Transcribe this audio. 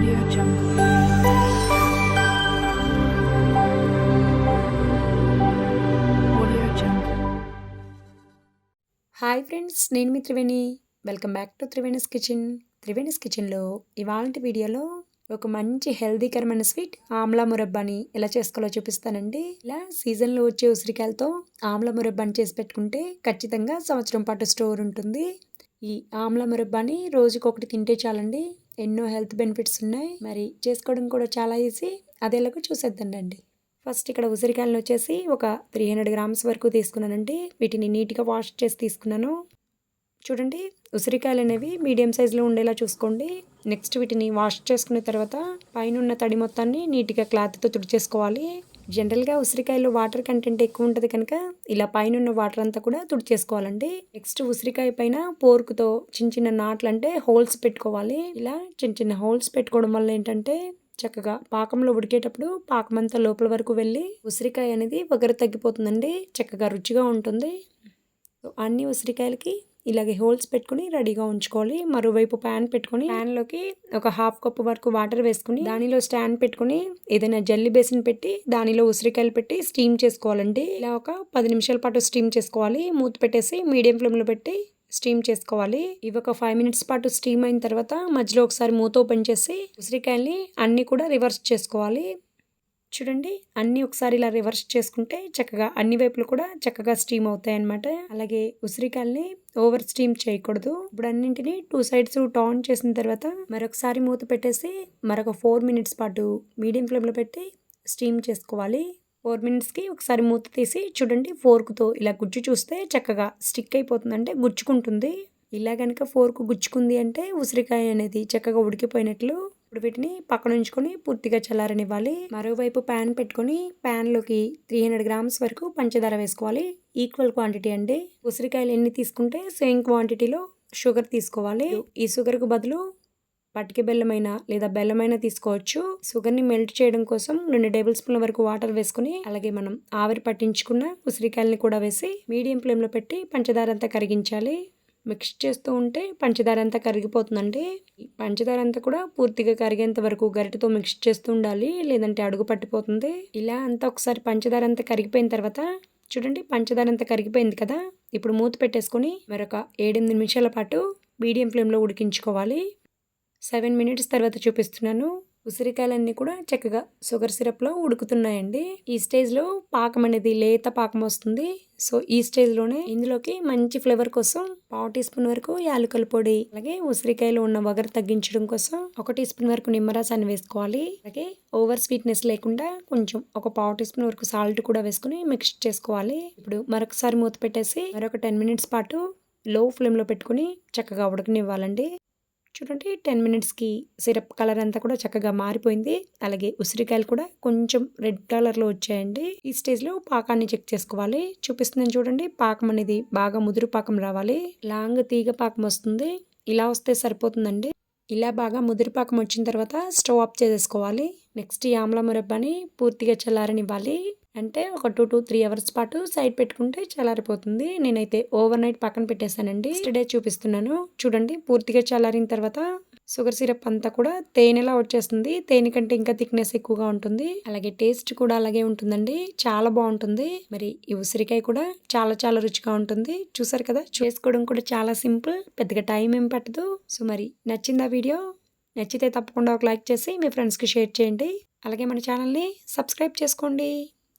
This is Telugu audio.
Audio Jungle. Audio Jungle. Hi friends నేను మీ Triveni. Welcome back to Triveni's kitchen Triveni's కిచెన్లో ఇవాళ వీడియోలో ఒక మంచి హెల్దీకరమైన స్వీట్ ఆమ్లా మురబ్బాని ఎలా చేసుకోవాలో చూపిస్తానండి. ఇలా సీజన్లో వచ్చే ఉసిరికాయలతో ఆమ్లా మురబ్బాని చేసి పెట్టుకుంటే ఖచ్చితంగా సంవత్సరం పాటు స్టోర్ ఉంటుంది. ఈ ఆమ్ల మురబ్బాని రోజుకొకటి తింటే చాలండి. ఎన్నో హెల్త్ బెనిఫిట్స్ ఉన్నాయి. మరి చేసుకోవడం కూడా చాలా ఈజీ. చూసేద్దాం చూసేద్దండి ఫస్ట్ ఇక్కడ ఉసిరికాయలను వచ్చేసి ఒక త్రీ హండ్రెడ్ గ్రామ్స్ వరకు తీసుకున్నానండి. వీటిని నీట్గా వాష్ చేసి తీసుకున్నాను. చూడండి ఉసిరికాయలు అనేవి మీడియం సైజులో ఉండేలా చూసుకోండి. నెక్స్ట్ వీటిని వాష్ చేసుకున్న తర్వాత పైన ఉన్న తడి మొత్తాన్ని నీట్గా క్లాత్తో తుడిచేసుకోవాలి. జనరల్గా ఉసిరికాయలో వాటర్ కంటెంట్ ఎక్కువ ఉంటుంది కనుక ఇలా పైన ఉన్న వాటర్ అంతా కూడా తుడిచేసుకోవాలండి. నెక్స్ట్ ఉసిరికాయ పైన పోర్కుతో చిన్న చిన్న నాట్లు అంటే హోల్స్ పెట్టుకోవాలి. ఇలా చిన్న చిన్న హోల్స్ పెట్టుకోవడం వల్ల ఏంటంటే చక్కగా పాకంలో ఉడికేటప్పుడు పాకం అంతా లోపల వరకు వెళ్ళి ఉసిరికాయ అనేది వగరు తగ్గిపోతుందండి. చక్కగా రుచిగా ఉంటుంది. అన్ని ఉసిరికాయలకి ఇలాగే హోల్స్ పెట్టుకుని రెడీగా ఉంచుకోవాలి. మరోవైపు ప్యాన్ పెట్టుకుని ప్యాన్లోకి ఒక హాఫ్ కప్ వరకు వాటర్ వేసుకుని దానిలో స్టాండ్ పెట్టుకుని ఏదైనా జల్లి బేసిన్ పెట్టి దానిలో ఉసిరికాయలు పెట్టి స్టీమ్ చేసుకోవాలండి. ఇలా ఒక పది నిమిషాల పాటు స్టీమ్ చేసుకోవాలి. మూత పెట్టేసి మీడియం ఫ్లేమ్లో పెట్టి స్టీమ్ చేసుకోవాలి. ఇవి ఒక ఫైవ్ మినిట్స్ పాటు స్టీమ్ అయిన తర్వాత మధ్యలో ఒకసారి మూత ఓపెన్ చేసి ఉసిరికాయల్ని అన్నీ కూడా రివర్స్ చేసుకోవాలి. చూడండి అన్నీ ఒకసారి ఇలా రివర్స్ చేసుకుంటే చక్కగా అన్ని వైపులు కూడా చక్కగా స్టీమ్ అవుతాయి అన్నమాట అలాగే ఉసిరికాయల్ని ఓవర్ స్టీమ్ చేయకూడదు. ఇప్పుడు అన్నింటినీ టూ సైడ్స్ టర్న్ చేసిన తర్వాత మరొకసారి మూత పెట్టేసి మరొక ఫోర్ మినిట్స్ పాటు మీడియం ఫ్లేమ్లో పెట్టి స్టీమ్ చేసుకోవాలి. ఫోర్ మినిట్స్కి ఒకసారి మూత తీసి చూడండి ఫోర్క్తో ఇలా గుజ్జు చూస్తే చక్కగా స్టిక్ అయిపోతుంది అంటే గుచ్చుకుంటుంది. ఇలా కనుక ఫోర్క్ గుచ్చుకుంది అంటే ఉసిరికాయ అనేది చక్కగా ఉడికిపోయినట్లు ఇప్పుడు వీటిని పక్కన ఉంచుకొని పూర్తిగా చల్లారనివ్వాలి. మరోవైపు ప్యాన్ పెట్టుకొని ప్యాన్లోకి త్రీ హండ్రెడ్ గ్రామ్స్ వరకు పంచదార వేసుకోవాలి. ఈక్వల్ క్వాంటిటీ అండి. ఉసిరికాయలు ఎన్ని తీసుకుంటే సేమ్ క్వాంటిటీలో షుగర్ తీసుకోవాలి. ఈ షుగర్కు బదులు పటిక బెల్లమైన లేదా బెల్లమైన తీసుకోవచ్చు. షుగర్ని మెల్ట్ చేయడం కోసం రెండు టేబుల్ స్పూన్ల వరకు వాటర్ వేసుకుని అలాగే మనం ఆవిరి పట్టించుకున్న ఉసిరికాయల్ని కూడా వేసి మీడియం ఫ్లేమ్లో పెట్టి పంచదార అంతా కరిగించాలి. మిక్స్ చేస్తూ ఉంటే పంచదార అంతా కరిగిపోతుందండి. పంచదార అంతా కూడా పూర్తిగా కరిగేంత వరకు గరిటతో మిక్స్ చేస్తూ ఉండాలి లేదంటే అడుగు పట్టిపోతుంది. ఇలా అంతా ఒకసారి పంచదార అంతా కరిగిపోయిన తర్వాత చూడండి పంచదార అంతా కరిగిపోయింది కదా ఇప్పుడు మూత పెట్టేసుకొని మరొక ఏడెనిమిది నిమిషాల పాటు మీడియం ఫ్లేమ్లో ఉడికించుకోవాలి. సెవెన్ మినిట్స్ తర్వాత చూపిస్తున్నాను. ఉసిరికాయలన్నీ కూడా చక్కగా షుగర్ సిరప్లో ఉడుకుతున్నాయండి. ఈ స్టేజ్లో పాకం అనేది లేత పాకం వస్తుంది. సో ఈ స్టేజ్లోనే ఇందులోకి మంచి ఫ్లేవర్ కోసం పావు టీ స్పూన్ వరకు యాలకుల పొడి అలాగే ఉసిరికాయలో ఉన్న వగరు తగ్గించడం కోసం ఒక టీ స్పూన్ వరకు నిమ్మరసాన్ని వేసుకోవాలి. అలాగే ఓవర్ స్వీట్నెస్ లేకుండా కొంచెం ఒక పావు టీ స్పూన్ వరకు సాల్ట్ కూడా వేసుకుని మిక్స్ చేసుకోవాలి. ఇప్పుడు మరొకసారి మూత పెట్టేసి మరొక టెన్ మినిట్స్ పాటు లో ఫ్లేమ్లో పెట్టుకుని చక్కగా ఉడకనివ్వాలండి. చూడండి టెన్ మినిట్స్కి సిరప్ కలర్ అంతా కూడా చక్కగా మారిపోయింది. అలాగే ఉసిరికాయలు కూడా కొంచెం రెడ్ కలర్లో వచ్చాయండి. ఈ స్టేజ్లో పాకాన్ని చెక్ చేసుకోవాలి. చూపిస్తున్నాను చూడండి పాకం అనేది బాగా ముదురు పాకం రావాలి. లాంగ్ తీగ పాకం వస్తుంది. ఇలా వస్తే సరిపోతుందండి. ఇలా బాగా ముదిరిపాకం వచ్చిన తర్వాత స్టవ్ ఆఫ్ చేసేసుకోవాలి. నెక్స్ట్ ఈ ఆమ్లా మురబ్బాని పూర్తిగా చల్లారనివ్వాలి. అంటే ఒక టూ టు త్రీ అవర్స్ పాటు సైడ్ పెట్టుకుంటే చల్లారిపోతుంది. నేనైతే ఓవర్ నైట్ పక్కన పెట్టేశానండి. నెక్స్ట్ డే చూపిస్తున్నాను. చూడండి పూర్తిగా చల్లారిన తర్వాత షుగర్ సిరప్ అంతా కూడా తేనెలా వచ్చేస్తుంది. తేనె కంటే ఇంకా థిక్నెస్ ఎక్కువగా ఉంటుంది. అలాగే టేస్ట్ కూడా అలాగే ఉంటుందండి. చాలా బాగుంటుంది. మరి ఈ ఉసిరికాయ కూడా చాలా చాలా రుచిగా ఉంటుంది. చూసారు కదా చేసుకోవడం కూడా చాలా సింపుల్. పెద్దగా టైం ఏం పట్టదు. సో మరి నచ్చిందా వీడియో? నచ్చితే తప్పకుండా ఒక లైక్ చేసి మీ ఫ్రెండ్స్కి షేర్ చేయండి. అలాగే మన ఛానల్ని సబ్స్క్రైబ్ చేసుకోండి.